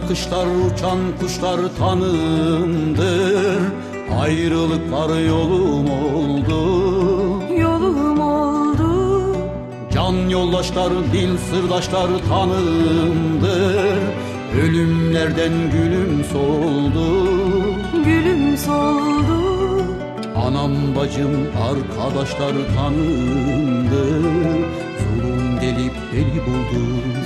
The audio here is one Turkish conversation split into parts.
Kışlar, uçan kuşlar tanımdır Ayrılıklar yolum oldu. Yolum oldu. Can yoldaşlar, dil sırdaşlar tanımdır Ölümlerden gülüm soldu. Gülüm soldu. Anam bacım arkadaşlar tanımdır Zulüm gelip beni buldu.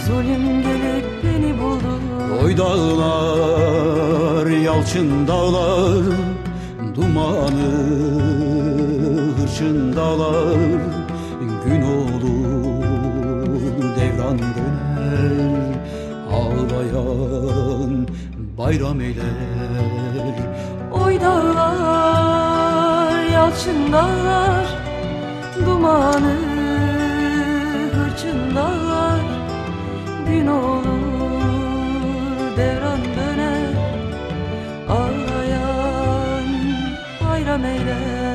Zulüm gelip beni buldu Oy dağlar, yalçın dağlar Dumanı hırçın dağlar. Gün olur devran döner Ağlayan bayram eyler Oy dağlar, yalçın dağlar Dumanı hırçın dağlar. Gün olur devran döner Ağlayan bayram eyler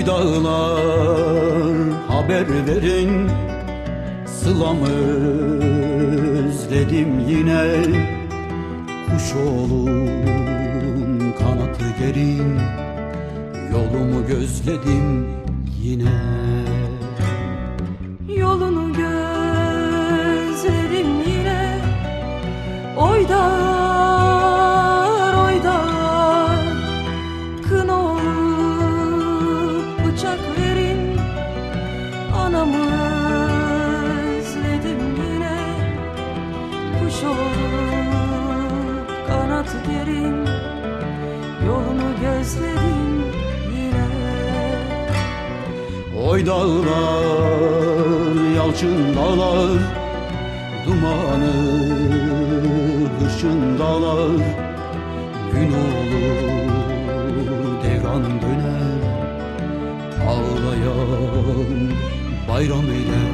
Oy dağlar haber verin Sılamı özledim yine. Kuş olun kanatı gerin Yolumu gözledim yine. Yolunu gözlerim yine. Oy dağlar, gerin Yolunu gözledim yine. Oy dağlar, yalçın dağlar Dumanı hırçın dağlar. Gün olur devran döner Ağlayan bayram eyler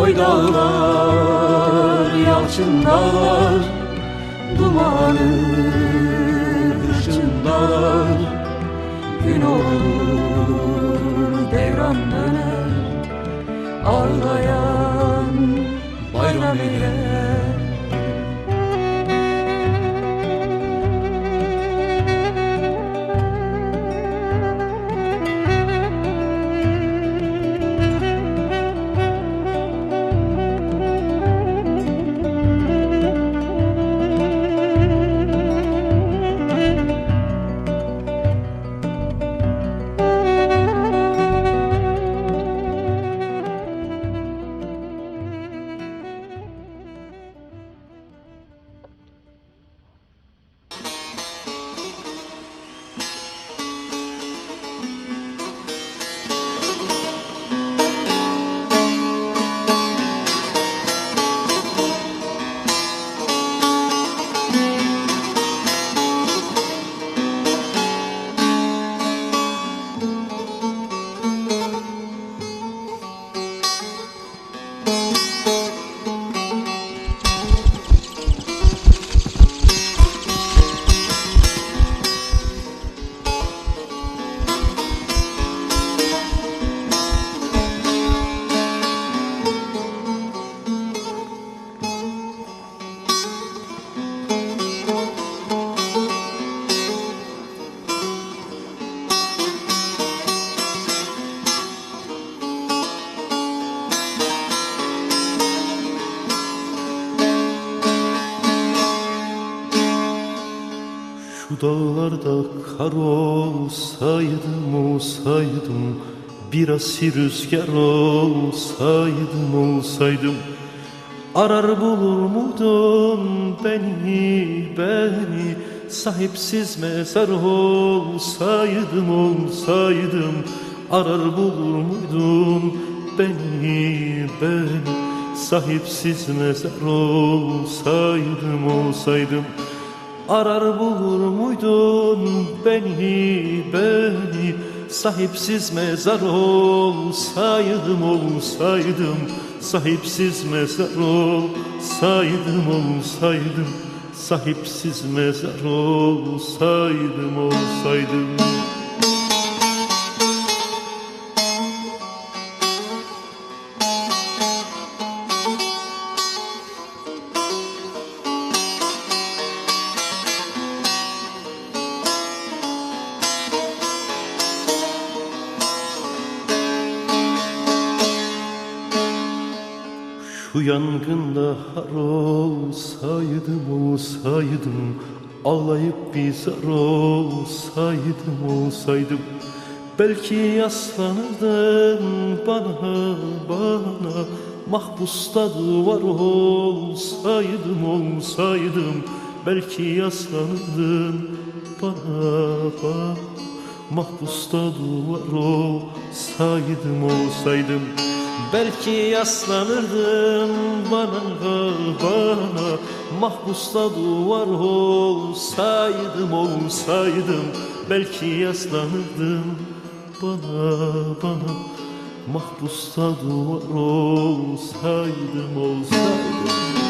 Oy dağlar, yalçın dağlar Dumanı hırçın Gün olur devran döner Ağlayan dağlarda kar olsaydım olsaydım Bir asi rüzgar olsaydım olsaydım Arar bulur muydun beni beni? Sahipsiz mezar olsaydım olsaydım Arar bulur muydun beni beni? Sahipsiz mezar olsaydım olsaydım Arar bulur muydun beni beni? Sahipsiz mezar olsaydım olsaydım. Sahipsiz mezar olsaydım olsaydım. Sahipsiz mezar olsaydım olsaydım Şu yangında har olsaydım olsaydım Ağlayıp bir olsaydım olsaydım. Belki yaslanırdın bana bana Mahpusta duvar olsaydım olsaydım. Belki yaslanırdın bana bana Mahpusta duvar olsaydım olsaydım Belki yaslanırdın bana bana. Mahpusta duvar olsaydım olsaydım. Belki yaslanırdın bana bana. Mahpusta duvar olsaydım olsaydım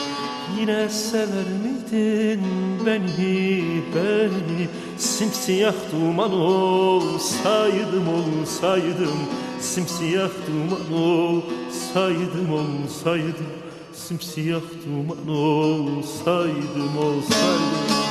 Yine sever miydin beni beni? Simsiyah duman olsaydım olsaydım. Simsiyah duman olsaydım olsaydım. Simsiyah duman olsaydım olsaydım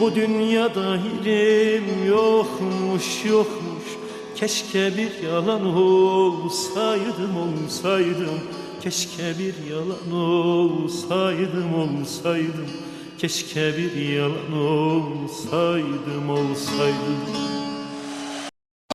bu dünyada yerim yokmuş yokmuş. Keşke bir yalan olsaydım olsaydım. Keşke bir yalan olsaydım olsaydım. Keşke bir yalan olsaydım olsaydım